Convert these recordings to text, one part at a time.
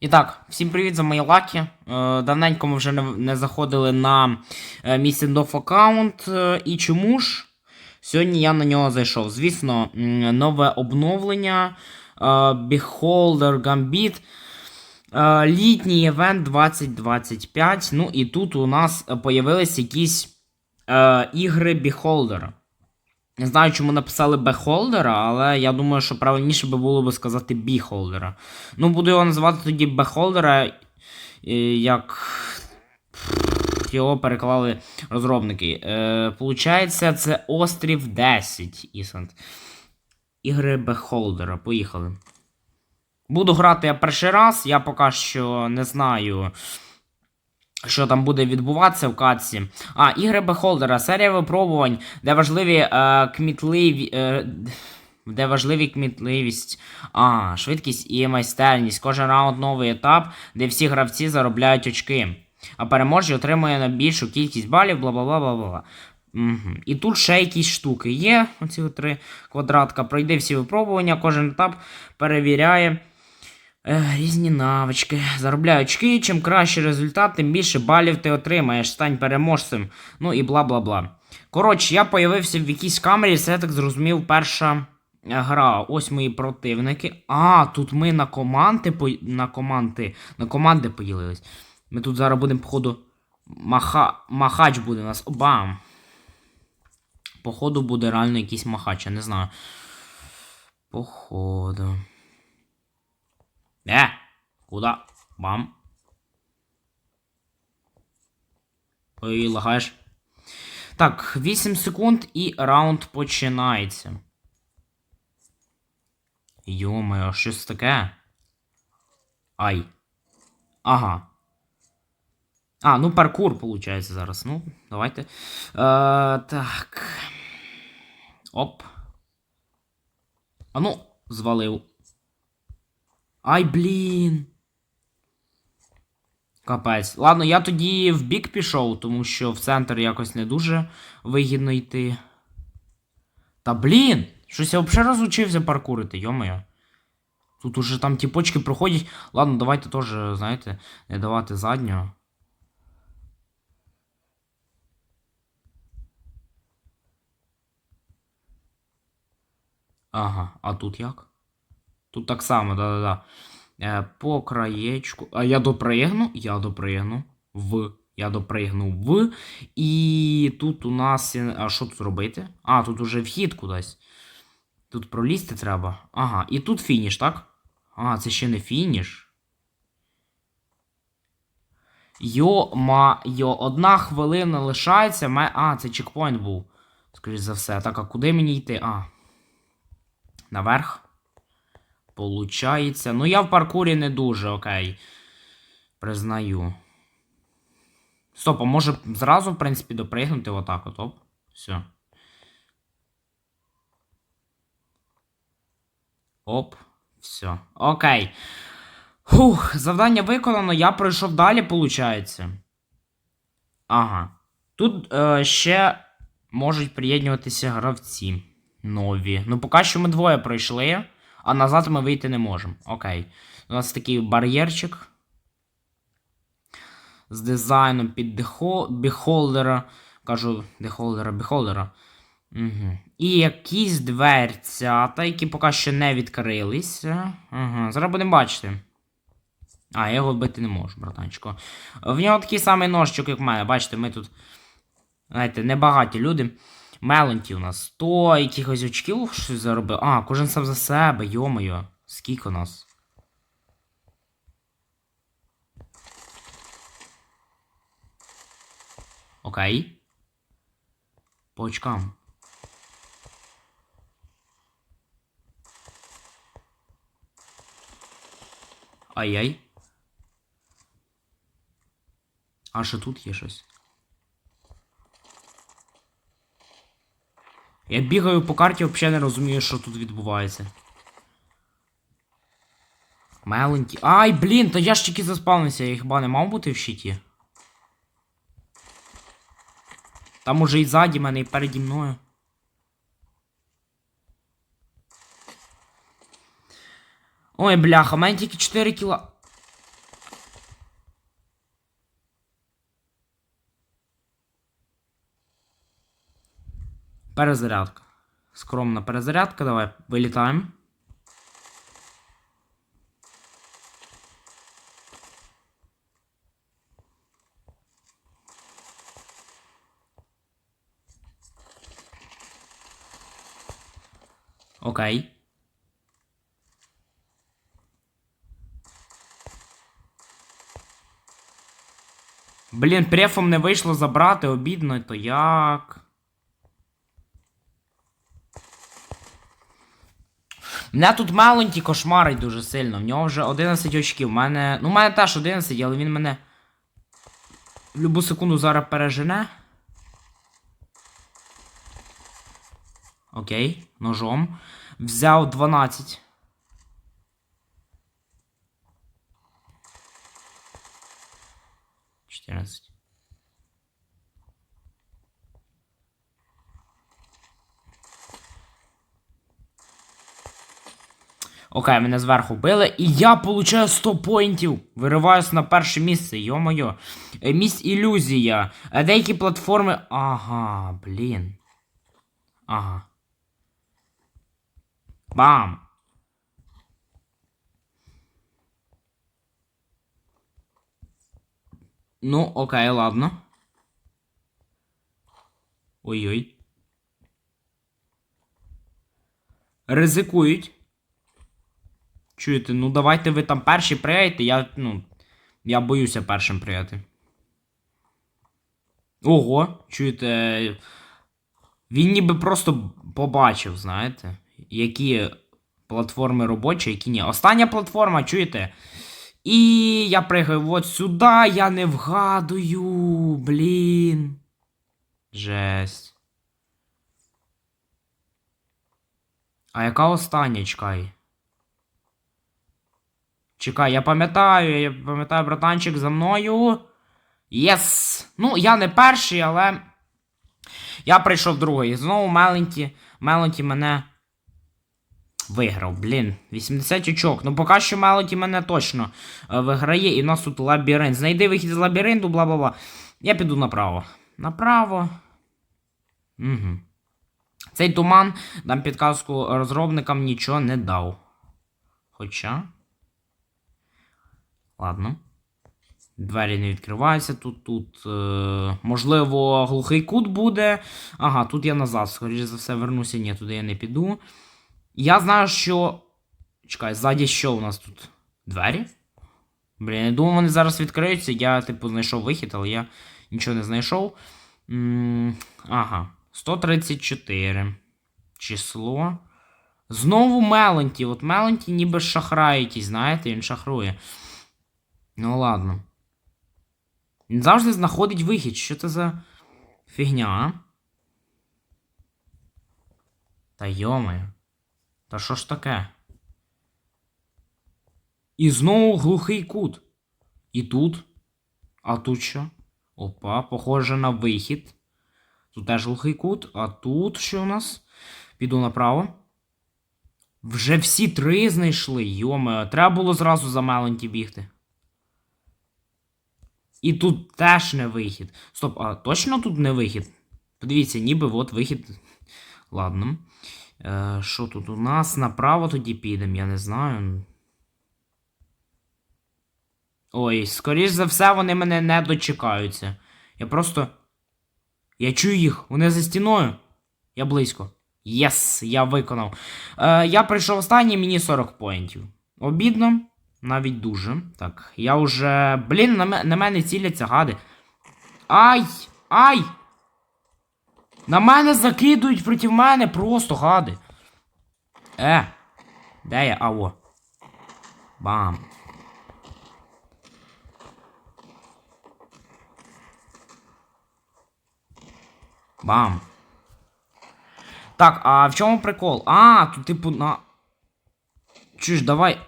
І так, всім привіт за мої лаки. Е, давненько ми вже не, заходили на е, мій сендоф аккаунт. Е, і чому ж? Сьогодні я на нього зайшов. Звісно, нове обновлення. Е, Beholder Gambit. Е, літній івент 2025. Ну і тут у нас е, появились якісь е, ігри Beholder. Не знаю, чому написали Beholder, але я думаю, що правильніше би було би сказати Beholder. Ну, буду його називати тоді е, як його переклали розробники. Е, Получається, це острів 10. Ісент. Ігри Beholder. Поїхали. Буду грати я перший раз, я поки що не знаю. Що там буде відбуватися в катці. А, ігри Бехолдера, серія випробувань, де важливі е, кмітливі. Е, де важливі кмітливість, а, швидкість і майстерність. Кожен раунд новий етап, де всі гравці заробляють очки. А переможці отримує на більшу кількість балів, бла бла бла бла бла. Угу. І тут ще якісь штуки є. Оці три квадратка. Пройди всі випробування, кожен етап перевіряє. Е, Різні навички. Заробляй очки. Чим кращий результат, тим більше балів ти отримаєш. Стань переможцем. Ну і бла бла бла. Коротше, я появився в якійсь камері, я так зрозумів, перша е, гра. Ось мої противники. А, тут ми на команди по... на команди. На команди поділились. Ми тут зараз будемо, походу. Маха... Махач буде у нас. Бам! Походу буде реально якийсь махач, я не знаю. Походу. Е, куда? Бам. Ой, лагаєш. Так, 8 секунд і раунд починається. Йо-моє, щось таке. Ай. Ага. А, ну паркур, виходить, зараз. Ну, давайте. Е, так. Оп. А ну, звалив. Ай, блін. Капець. Ладно, я тоді в бік пішов, тому що в центр якось не дуже вигідно йти. Та блін! Щось я взагалі розучився паркурити, йомоє. Тут уже там ті почки проходять. Ладно, давайте теж, знаєте, не давати заднього. Ага, а тут як? Тут так само, да-да-да. Е, по краєчку. А я допригну, я допригну. В. Я допригну в. І тут у нас. А що тут робити? А, тут уже вхід кудись. Тут пролізти треба. Ага, і тут фініш, так? А, це ще не фініш. Йо-ма-йо, одна хвилина лишається. Ме... А, це чекпоінт був. Скоріше за все. Так, а куди мені йти? А. Наверх. Получається. Ну, я в паркурі не дуже, окей. Признаю. Стоп, а може зразу, в принципі, допригнути отак от, оп. Все. Оп. Все. Окей. Фух, завдання виконано, я пройшов далі, виходить. Ага. Тут е, ще можуть приєднуватися гравці нові. Ну, поки що ми двоє пройшли, а назад ми вийти не можемо. Окей. У нас такий бар'єрчик. З дизайном під біхолдера. Кажу, дехолдера, біхолдера. Угу. І якісь дверцята, які поки що не відкрилися. Ага. Зараз будемо бачити. А, я його вбити не можу, братанчику. В нього такий самий ножчик, як в мене. Бачите, ми тут. Знаєте, небагаті люди. Меленті у нас 100 якихось очків щось заробив. А, кожен сам за себе, йомою. Скільки у нас? Окей. По очкам. Ай-яй. А що тут є щось? Я бігаю по карті, взагалі не розумію, що тут відбувається. Меленькі. Ай, блін, то я ж тільки заспавнився, я хіба не мав бути в щиті. Там уже і ззаді мене, і переді мною. Ой, бляха, у мене тільки 4 кіла. Перезарядка. Скромна перезарядка, давай вилітаємо. Окей. Блін, префом не вийшло забрати, обідно, то як. Мене тут маленький кошмарить дуже сильно. В нього вже 11 очків. У мене. Ну, у мене теж 11, але він мене. В любу секунду зараз пережене. Окей, ножом. Взяв 12. Чотирнадцять. Окей, мене зверху били, і я получаю 100 поінтів. Вириваюсь на перше місце, йо-моє. Е, Місь ілюзія. Е, Деякі платформи. Ага, блін. Ага. Бам! Ну, окей, ладно. Ой-ой. Ризикують. Чуєте, ну давайте ви там перші приїдете, я, ну. Я боюся першим прияти. Ого, чуєте. Він ніби просто побачив, знаєте, які платформи робочі, які ні. Остання платформа, чуєте? І я пригаю от сюди, я не вгадую, блін. Жесть. А яка остання, чекай? Чекай, я пам'ятаю, я пам'ятаю, братанчик за мною. Єс! Ну, я не перший, але. Я прийшов другий. Знову Меленті. Меленті мене. Виграв, блін. 80 очок. Ну, поки що Меленті мене точно е, виграє, і в нас тут лабіринт. Знайди вихід з лабіринту, бла бла бла. Я піду направо. Направо. Угу. Цей туман дам підказку розробникам нічого не дав. Хоча. Ладно. Двері не відкриваються. Тут, тут, е, можливо, глухий кут буде. Ага, тут я назад, скоріше за все, вернуся. Ні, туди я не піду. Я знаю, що. Чекай, ззаді що у нас тут? Двері? Блін, я думаю, вони зараз відкриються. Я, типу, знайшов вихід, але я нічого не знайшов. М ага. 134. Число. Знову Меленті. От Меленті ніби шахрає знаєте, він шахрує. Ну ладно. Він завжди знаходить вихід. Що це за фігня, а? Та йомаю. Та що ж таке? І знову глухий кут. І тут. А тут що? Опа, похоже на вихід. Тут теж глухий кут. А тут що у нас? Піду направо. Вже всі три знайшли. Йоме, треба було зразу за Меленті бігти. І тут теж не вихід. Стоп, а точно тут не вихід? Подивіться, ніби от вихід. Ладно. Е, Що тут у нас? Направо тоді підемо, я не знаю. Ой, скоріш за все, вони мене не дочекаються. Я просто. Я чую їх, вони за стіною. Я близько. Єс, я виконав. Е, Я прийшов останній, мені 40 поінтів. Обідно. Навіть дуже. Так, я вже. Блін, на, на мене ціляться гади. Ай! Ай! На мене закидують проти мене просто гади. Е. Де я? Аво. Бам. Бам. Так, а в чому прикол? А, тут типу на. Чуєш, давай.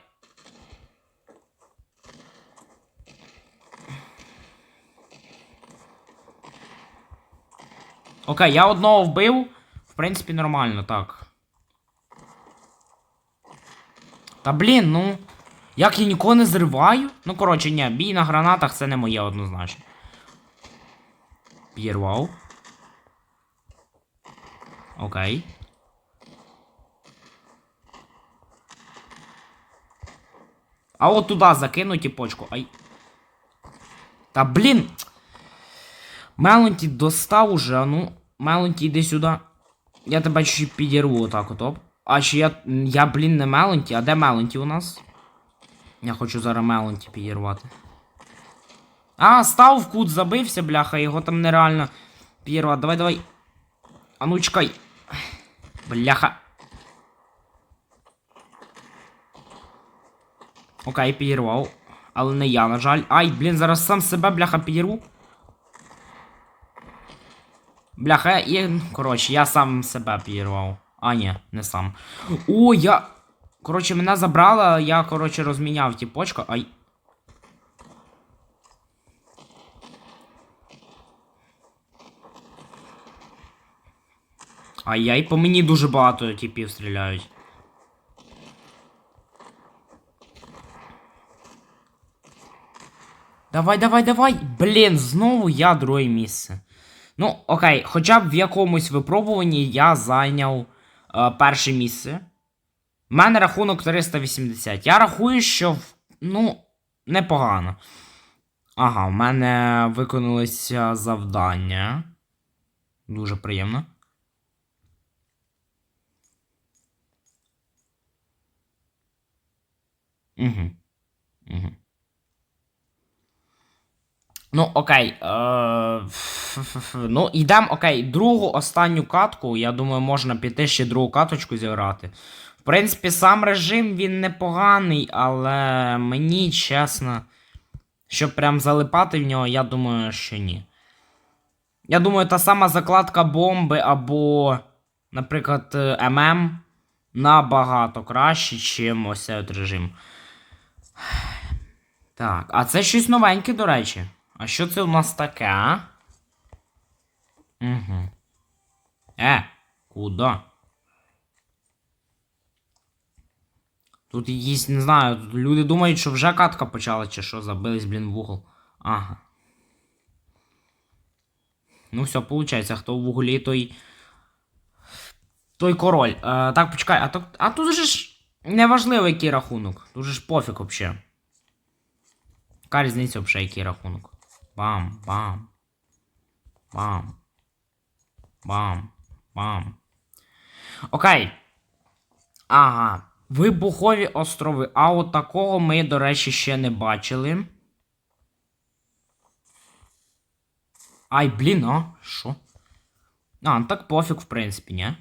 Окей, я одного вбив. В принципі, нормально, так. Та блін, ну. Як я нікого не зриваю? Ну, коротше, ні, бій на гранатах це не моє однозначно. Підірвав. Окей. А от туди закину тіпочку. Ай. Та блін. Мелонті достав уже, ну. Мелонті, йди сюди. Я тебе чуть підірву отак от, оп. А чи я. Я, блін, не Мелонті, а де Мелонті у нас? Я хочу зараз Мелонті підірвати. А, став в кут, забився, бляха, його там нереально підірвати. Давай, давай. А ну чекай. Бляха. Окей, підірвав. Але не я, на жаль. Ай, блін, зараз сам себе, бляха, підірву. Бляха, і. Коротше, я сам себе підірвав. А, ні, не сам. О, я. Коротше, мене забрала, я, коротше, розміняв тіпочка. Ай. Ай-яй, по мені дуже багато типів стріляють. Давай, давай, давай. Блін, знову я друге місце. Ну, окей, хоча б в якомусь випробуванні я зайняв е, перше місце. У мене рахунок 380. Я рахую, що ну, непогано. Ага, у мене виконалися завдання. Дуже приємно. Угу. Угу. Ну, окей. Е, ну, йдемо, окей. Другу останню катку, я думаю, можна піти ще другу каточку зіграти. В принципі, сам режим він непоганий, але мені чесно, щоб прям залипати в нього, я думаю, що ні. Я думаю, та сама закладка бомби або, наприклад, е, ММ набагато краще, чим ось цей от режим. Так, а це щось новеньке, до речі. А що це у нас таке? а? Угу. Е, куди? Тут якісь, не знаю, тут люди думають, що вже катка почала, чи що, забились, блін, в угол. Ага. Ну, все, виходить, хто в углі, той. Той король. Е, так, почекай, а, то, а тут же ж неважливо, який рахунок. Тут же ж пофіг взагалі. Яка різниця взагалі, який рахунок? Бам, бам. Бам. Бам. Бам. Окей. Ага. Вибухові острови. А от такого ми, до речі, ще не бачили. Ай, блін, а? Що? А, ну так пофіг, в принципі, ні?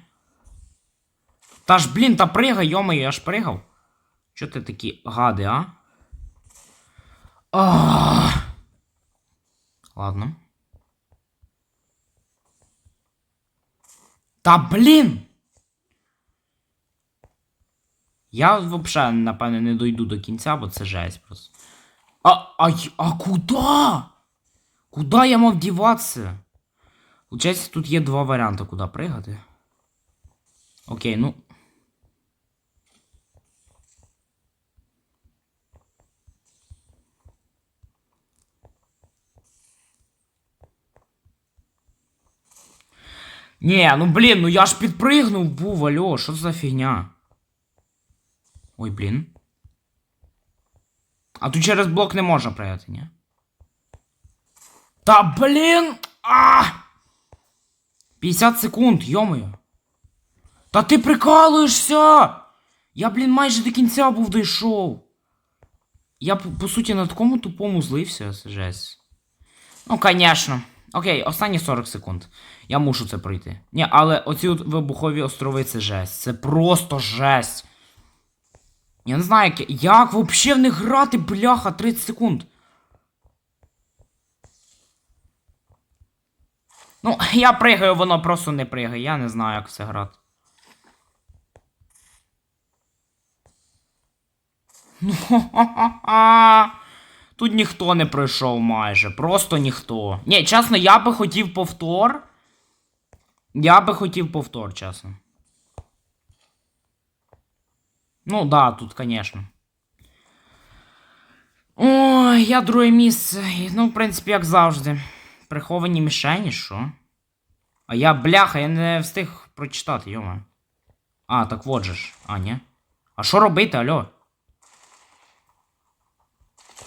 Та ж, блін, та пригай, йомаю, я ж пригав. Чо ти такі гади, а? Ах. Ладно. Та блін! Я взагалі, напевне, не дойду до кінця, бо це жесть просто. А, а, а куда? Куда я мав діватися? Получається, тут є два варіанти, куди пригати. Окей, ну. Ні, ну блін, ну я ж підпригнув був, алло, що за фігня? Ой, блін. А тут через блок не можна пригати, ні? Та блін! А! 50 секунд, йомою. Та ти прикалуєшся! Я, блін, майже до кінця був дійшов. Я, по, по суті, на такому тупому злився, жесть. Ну, конечно. Окей, останні 40 секунд. Я мушу це пройти. Ні, але оці от вибухові острови це жесть. Це просто жесть. Я не знаю, як, як взагалі в них грати, бляха, 30 секунд. Ну, я пригаю, воно просто не пригає. Я не знаю, як це грати. Ну, ха-ха-ха. Тут ніхто не пройшов майже. Просто ніхто. Ні, чесно, я би хотів повтор. Я би хотів повтор, чесно. Ну, да, тут, звісно. Ой, я друге місце. Ну, в принципі, як завжди. Приховані мішені, що? А я, бляха, я не встиг прочитати, йома. А, так вот же ж. А, ні. А що робити, алло?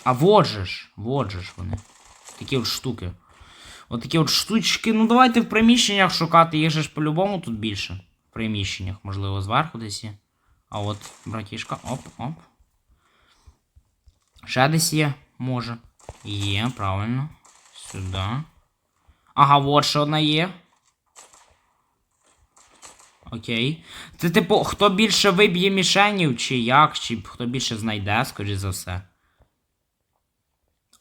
А вот же ж, вот же ж вони. Такі от штуки. От такі от штучки. Ну давайте в приміщеннях шукати, їх же ж по-любому тут більше. В приміщеннях, можливо, зверху десь є. А от, братішка, оп, оп. Ще десь є, може. Є, правильно. Сюди. Ага, от ще одна є. Окей. Це типу, хто більше виб'є мішенів, чи як, чи хто більше знайде, скоріш за все.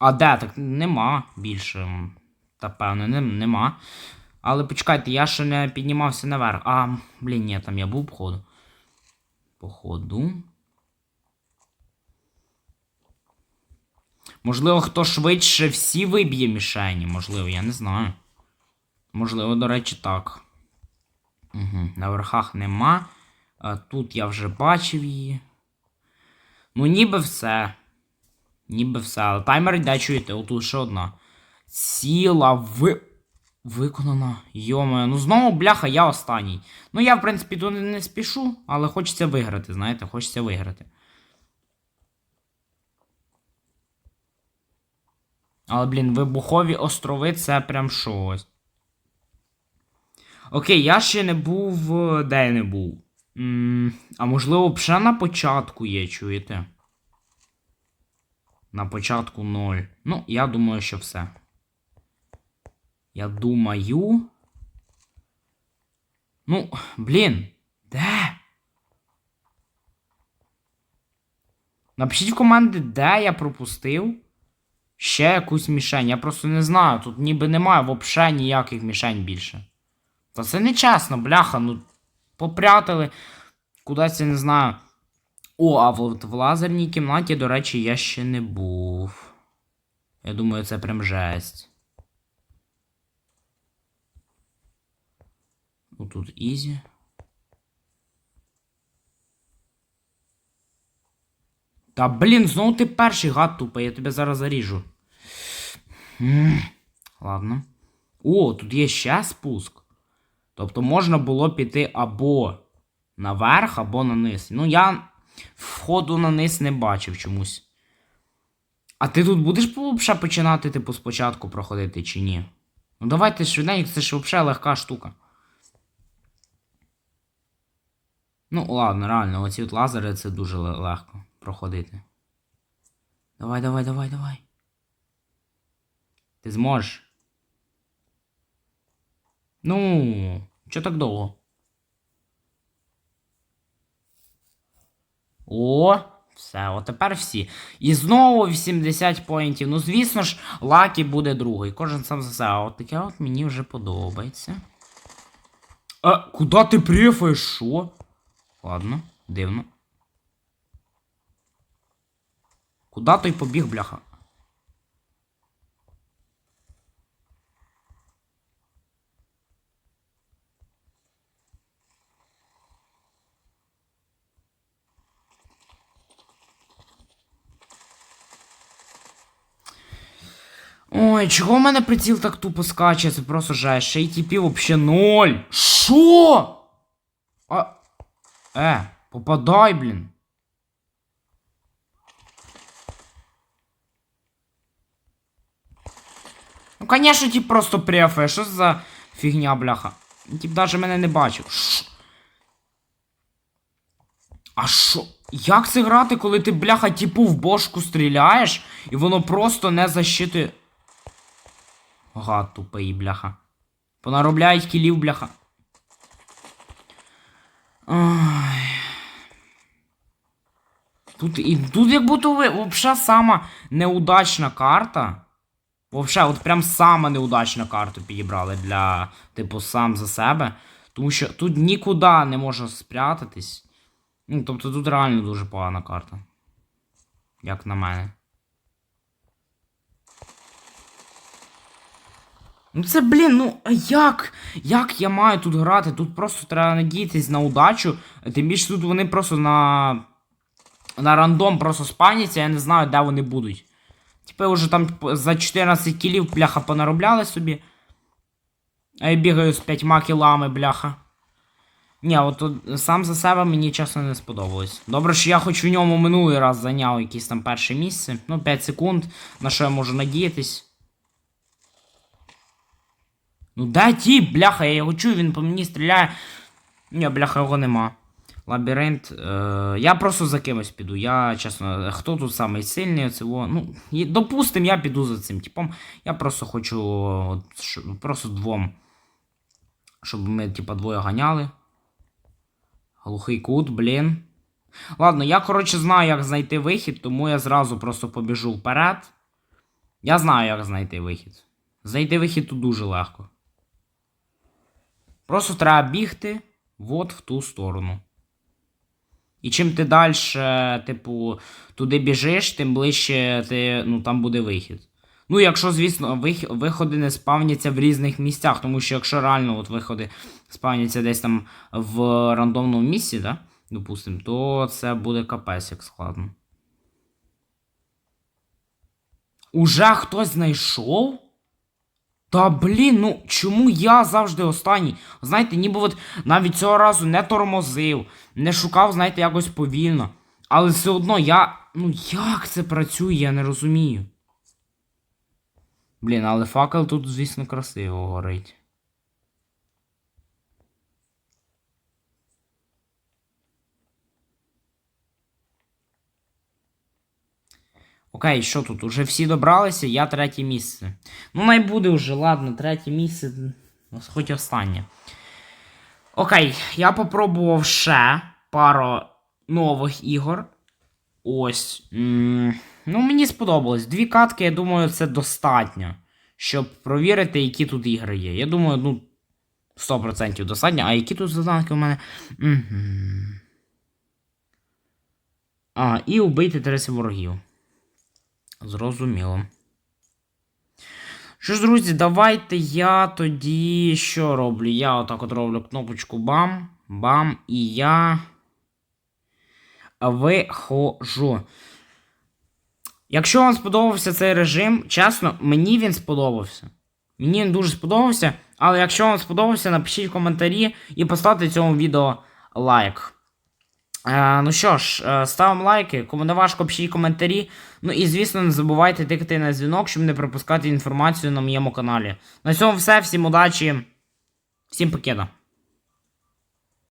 А де? Так нема більше. Та певно, не, нема. Але почекайте, я ще не піднімався наверх. А, блін, ні, там я був, походу. Походу. Можливо, хто швидше всі виб'є мішені. Можливо, я не знаю. Можливо, до речі, так. Угу. На верхах нема. А тут я вже бачив її. Ну, ніби все. Ніби все. Але таймер йде, чуєте, отут ще одна. Ціла ви... Виконана. Йоме, ну знову, бляха, я останній. Ну, я, в принципі, тут не спішу, але хочеться виграти, знаєте, хочеться виграти. Але, блін, вибухові острови це прям щось. Окей, я ще не був. е, Де я не був? м а можливо, б ще на початку є, чуєте? На початку 0. Ну, я думаю, що все. Я думаю. Ну, блін. Де? Напишіть в команди, де я пропустив ще якусь мішень. Я просто не знаю. Тут ніби немає взагалі ніяких мішень більше. Та це не чесно, бляха, ну попрятали. Кудись я не знаю. О, а от в лазерній кімнаті, до речі, я ще не був. Я думаю, це прям жесть. Ну тут ізі. Та блін, знову ти перший гад тупий, я тебе зараз заріжу. Ладно. О, тут є ще спуск. Тобто можна було піти або наверх, або на низ. Ну, я входу на низ не бачив чомусь. А ти тут будеш ще починати, типу, спочатку проходити чи ні? Ну давайте швиденько, це ж взагалі легка штука. Ну, ладно, реально, оці от лазери це дуже легко проходити. Давай, давай, давай, давай. Ти зможеш. Ну, що так довго? О, все, от тепер всі. І знову 80 поінтів. Ну, звісно ж, Лакі буде другий. Кожен сам за себе. От таке от мені вже подобається. А, куди ти префаєш? Що? Ладно, дивно. Куда той побіг, бляха? Ой, чого в мене приціл так тупо скаче? Це просто жесть. Ще й тіпів вообще ноль. Що? А. Е, попадай, блін. Ну, конечно, тип просто префає. Що за фігня, бляха? Тип даже мене не бачив. Ш... А що? Як це грати, коли ти, бляха, типу в бошку стріляєш, і воно просто не защитує. Гад тупий, бляха. Понаробляють кілів, бляха. Ой. Тут, і, тут як будто ви, вообще сама неудачна карта. Вообще, от прям сама неудачна карту підібрали для, типу, сам за себе. Тому що тут нікуди не можна спрятатись. Ну, тобто тут реально дуже погана карта. Як на мене. Ну це, блін, ну як? Як я маю тут грати? Тут просто треба надіятись на удачу. Тим більше тут вони просто на. На рандом просто спаняться, я не знаю, де вони будуть. Типи вже там за 14 кілів пляха понаробляли собі. А я бігаю з п'ятьма кілами, бляха. Ні, от сам за себе мені чесно не сподобалось. Добре, що я хоч в ньому минулий раз зайняв якесь там перше місце. Ну, 5 секунд, на що я можу надіятись. Ну де ті, бляха, я його чую, він по мені стріляє. Ні, бляха, його нема. Лабіринт. Е, я просто за кимось піду. Я, чесно, хто тут самий сильний, оцього. Ну, допустим, я піду за цим типом. Я просто хочу. От, що- просто двом. Щоб ми, типа, двоє ганяли. Глухий кут, блін. Ладно, я, коротше, знаю, як знайти вихід, тому я зразу просто побіжу вперед. Я знаю, як знайти вихід. Знайти вихід тут дуже легко. Просто треба бігти от в ту сторону. І чим ти далі, типу, туди біжиш, тим ближче ти, ну, там буде вихід. Ну, якщо, звісно, вих... виходи не спавняться в різних місцях, тому що якщо реально от виходи спавняться десь там в рандомному місці, да? допустим, то це буде капець як складно. Уже хтось знайшов? Та блін, ну чому я завжди останній? Знаєте, ніби от навіть цього разу не тормозив, не шукав, знаєте, якось повільно. Але все одно я. Ну як це працює, я не розумію. Блін, але факел тут, звісно, красиво горить. Окей, що тут? Уже всі добралися, я третє місце. Ну, най буде вже, ладно, третє місце, хоч останнє. Окей, я попробував ще пару нових ігор. Ось. Ну, мені сподобалось. Дві катки, я думаю, це достатньо, щоб провірити, які тут ігри є. Я думаю, ну, 100% достатньо. А які тут заданки у мене? Мгм. А, і убити 30 ворогів. Зрозуміло. Що ж, друзі, давайте я тоді що роблю? Я отак от роблю кнопочку бам, бам, і я виходжу. Якщо вам сподобався цей режим, чесно, мені він сподобався. Мені він дуже сподобався. Але якщо вам сподобався, напишіть в коментарі і поставте цьому відео лайк. Е, ну що ж, е, лайки, кому не важко, пишіть коментарі. Ну і звісно, не забувайте тикати на дзвінок, щоб не пропускати інформацію на моєму каналі. На цьому все, всім удачі, всім покеда.